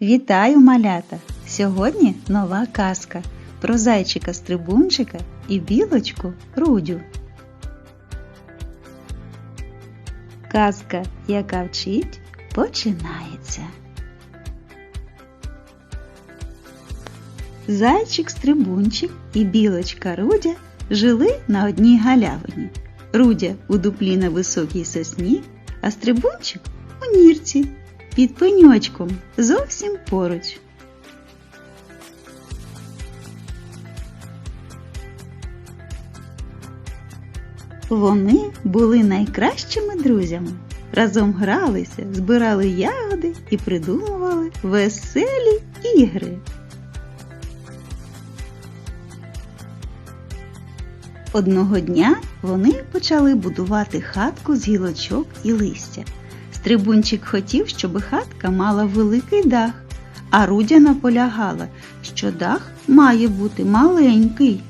Вітаю, малята! Сьогодні нова казка про зайчика стрибунчика і білочку Рудю. Казка, яка вчить, починається. Зайчик стрибунчик і білочка Рудя жили на одній галявині. Рудя у дуплі на високій сосні, а стрибунчик у нірці під пеньочком зовсім поруч. Вони були найкращими друзями. Разом гралися, збирали ягоди і придумували веселі ігри. Одного дня вони почали будувати хатку з гілочок і листя. Стрибунчик хотів, щоб хатка мала великий дах, а Рудя наполягала, що дах має бути маленький.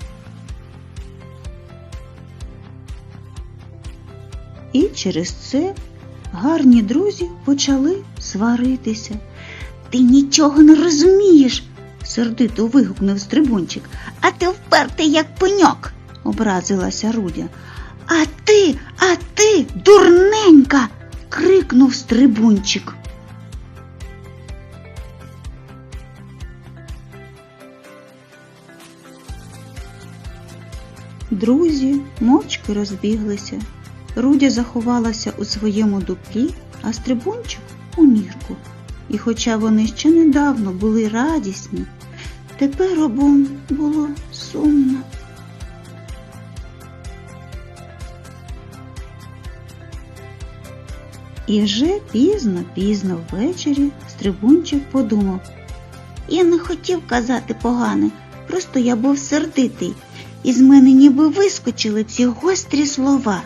І через це гарні друзі почали сваритися. Ти нічого не розумієш, сердито вигукнув стрибунчик. А ти впертий, як пеньок, образилася Рудя. А ти, а ти, дурненька. Крикнув стрибунчик. Друзі мовчки розбіглися. Рудя заховалася у своєму дуплі, а стрибунчик у нірку. І хоча вони ще недавно були радісні, тепер обом було сумно. І вже пізно-пізно ввечері стрибунчик подумав. Я не хотів казати погане, просто я був сердитий, і з мене ніби вискочили ці гострі слова.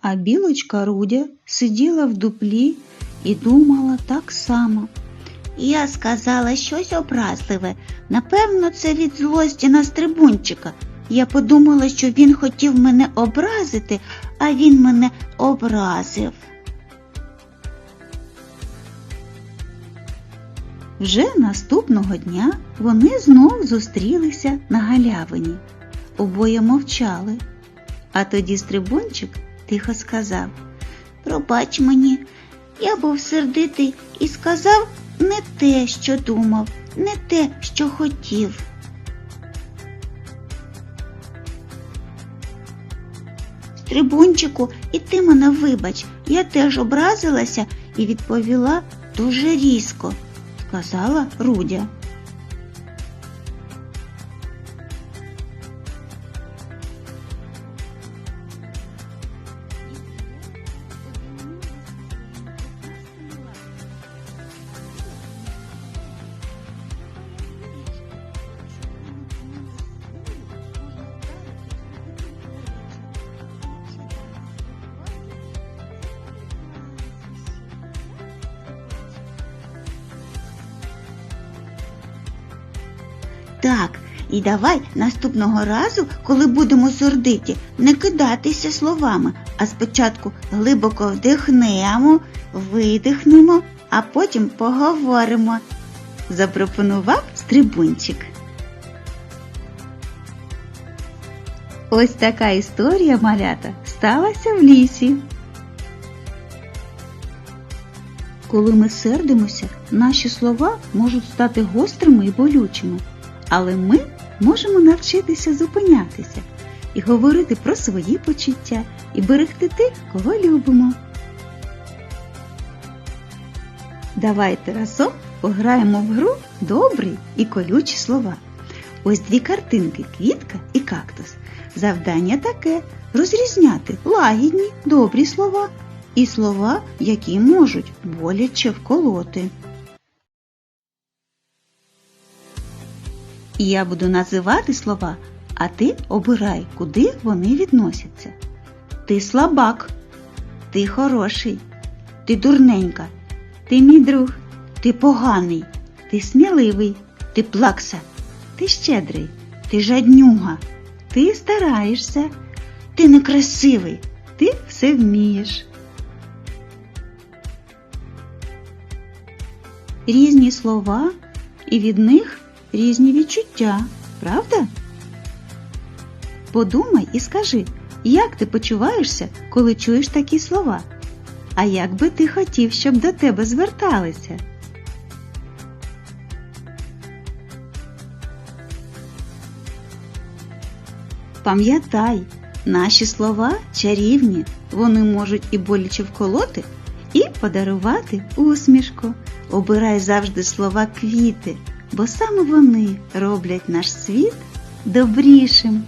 А білочка Рудя сиділа в дуплі і думала так само. Я сказала щось образливе. Напевно, це від злості на стрибунчика. Я подумала, що він хотів мене образити, а він мене образив. Вже наступного дня вони знов зустрілися на галявині. Обоє мовчали. А тоді стрибунчик тихо сказав Пробач мені, я був сердитий і сказав не те, що думав, не те, що хотів. Стрибунчику, і ти мене вибач, я теж образилася і відповіла дуже різко, сказала Рудя. І давай наступного разу, коли будемо сердиті, не кидатися словами, а спочатку глибоко вдихнемо, видихнемо, а потім поговоримо, запропонував стрибунчик. Ось така історія малята сталася в лісі. Коли ми сердимося, наші слова можуть стати гострими і болючими, але ми можемо навчитися зупинятися і говорити про свої почуття і берегти тих, кого любимо. Давайте разом пограємо в гру добрі і колючі слова. Ось дві картинки квітка і кактус. Завдання таке розрізняти лагідні добрі слова і слова, які можуть боляче вколоти. І я буду називати слова, а ти обирай, куди вони відносяться. Ти слабак, ти хороший, ти дурненька, ти мій друг, ти поганий, ти сміливий, ти плакса, ти щедрий, ти жаднюга, ти стараєшся, ти некрасивий, ти все вмієш. Різні слова і від них різні відчуття, правда? Подумай і скажи, як ти почуваєшся, коли чуєш такі слова? А як би ти хотів, щоб до тебе зверталися? Пам'ятай, наші слова чарівні, вони можуть і боляче вколоти, і подарувати усмішку. Обирай завжди слова квіти, бо саме вони роблять наш світ добрішим.